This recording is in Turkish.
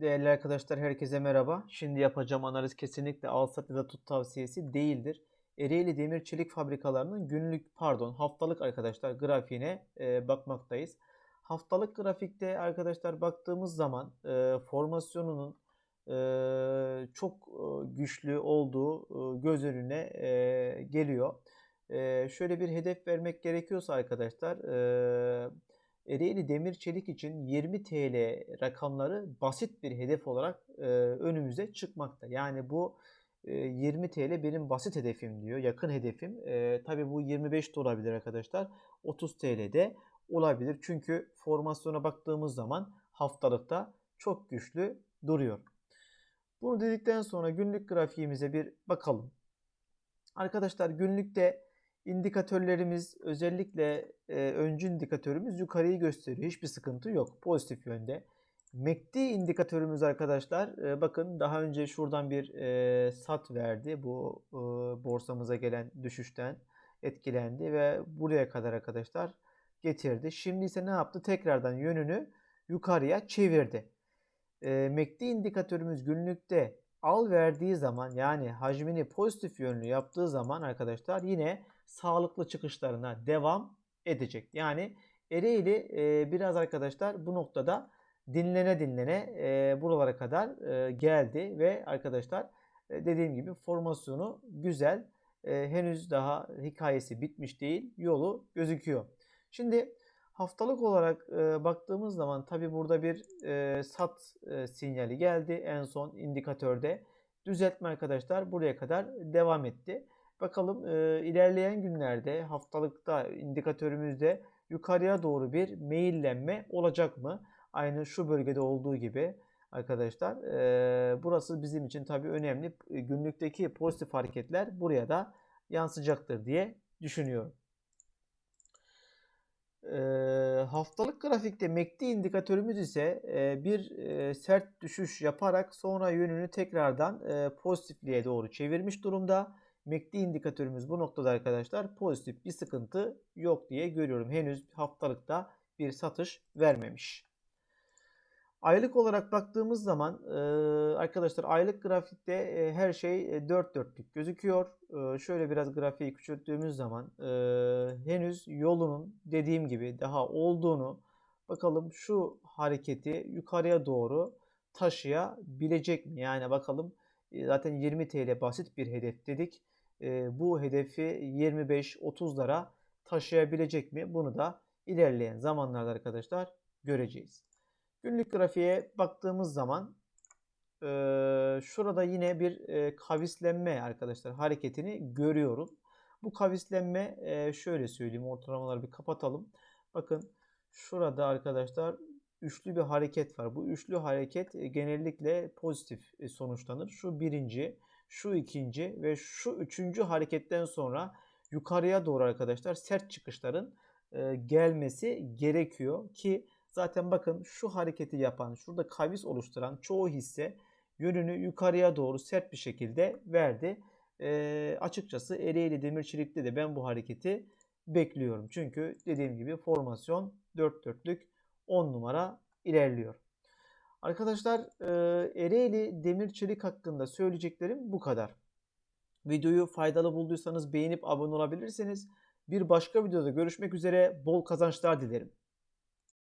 Değerli arkadaşlar herkese merhaba. Şimdi yapacağım analiz kesinlikle al sat ya da tut tavsiyesi değildir. Ereğli Demir Çelik Fabrikalarının günlük pardon haftalık arkadaşlar grafiğine e, bakmaktayız. Haftalık grafikte arkadaşlar baktığımız zaman e, formasyonunun e, çok e, güçlü olduğu e, göz önüne e, geliyor. E, şöyle bir hedef vermek gerekiyorsa arkadaşlar e, Ereğli Demir Çelik için 20 TL rakamları basit bir hedef olarak e, önümüze çıkmakta. Yani bu e, 20 TL benim basit hedefim diyor, yakın hedefim. E, tabii bu 25 de olabilir arkadaşlar, 30 TL de olabilir. Çünkü formasyona baktığımız zaman haftalıkta çok güçlü duruyor. Bunu dedikten sonra günlük grafiğimize bir bakalım. Arkadaşlar günlükte indikatörlerimiz özellikle e, öncü indikatörümüz yukarıyı gösteriyor. Hiçbir sıkıntı yok. Pozitif yönde. MACD indikatörümüz arkadaşlar e, bakın daha önce şuradan bir e, sat verdi. Bu e, borsamıza gelen düşüşten etkilendi ve buraya kadar arkadaşlar getirdi. Şimdi ise ne yaptı? Tekrardan yönünü yukarıya çevirdi. E, MACD indikatörümüz günlükte al verdiği zaman yani hacmini pozitif yönlü yaptığı zaman arkadaşlar yine sağlıklı çıkışlarına devam edecek. Yani Ereğli e, biraz arkadaşlar bu noktada dinlene dinlene e, buralara kadar e, geldi ve arkadaşlar e, dediğim gibi formasyonu güzel. E, henüz daha hikayesi bitmiş değil. Yolu gözüküyor. Şimdi haftalık olarak e, baktığımız zaman tabi burada bir e, sat e, sinyali geldi en son indikatörde. Düzeltme arkadaşlar buraya kadar devam etti. Bakalım e, ilerleyen günlerde haftalıkta indikatörümüzde yukarıya doğru bir meyillenme olacak mı? Aynı şu bölgede olduğu gibi arkadaşlar. E, burası bizim için tabii önemli. Günlükteki pozitif hareketler buraya da yansıyacaktır diye düşünüyorum. E, haftalık grafikte MACD indikatörümüz ise e, bir e, sert düşüş yaparak sonra yönünü tekrardan e, pozitifliğe doğru çevirmiş durumda. MACD indikatörümüz bu noktada arkadaşlar pozitif bir sıkıntı yok diye görüyorum. Henüz haftalıkta bir satış vermemiş. Aylık olarak baktığımız zaman arkadaşlar aylık grafikte her şey dört dörtlük gözüküyor. Şöyle biraz grafiği küçülttüğümüz zaman henüz yolunun dediğim gibi daha olduğunu bakalım şu hareketi yukarıya doğru taşıyabilecek mi? Yani bakalım zaten 20 TL basit bir hedef dedik bu hedefi 25-30'lara taşıyabilecek mi? Bunu da ilerleyen zamanlarda arkadaşlar göreceğiz. Günlük grafiğe baktığımız zaman e, şurada yine bir e, kavislenme arkadaşlar hareketini görüyorum. Bu kavislenme e, şöyle söyleyeyim ortalamaları bir kapatalım. Bakın şurada arkadaşlar üçlü bir hareket var. Bu üçlü hareket genellikle pozitif sonuçlanır. Şu birinci, şu ikinci ve şu üçüncü hareketten sonra yukarıya doğru arkadaşlar sert çıkışların gelmesi gerekiyor ki zaten bakın şu hareketi yapan şurada kavis oluşturan çoğu hisse yönünü yukarıya doğru sert bir şekilde verdi. E, açıkçası Ereğli Demirçelik'te de ben bu hareketi bekliyorum. Çünkü dediğim gibi formasyon 4 dörtlük 10 numara ilerliyor. Arkadaşlar Ereğli Demir Çelik hakkında söyleyeceklerim bu kadar. Videoyu faydalı bulduysanız beğenip abone olabilirsiniz. Bir başka videoda görüşmek üzere bol kazançlar dilerim.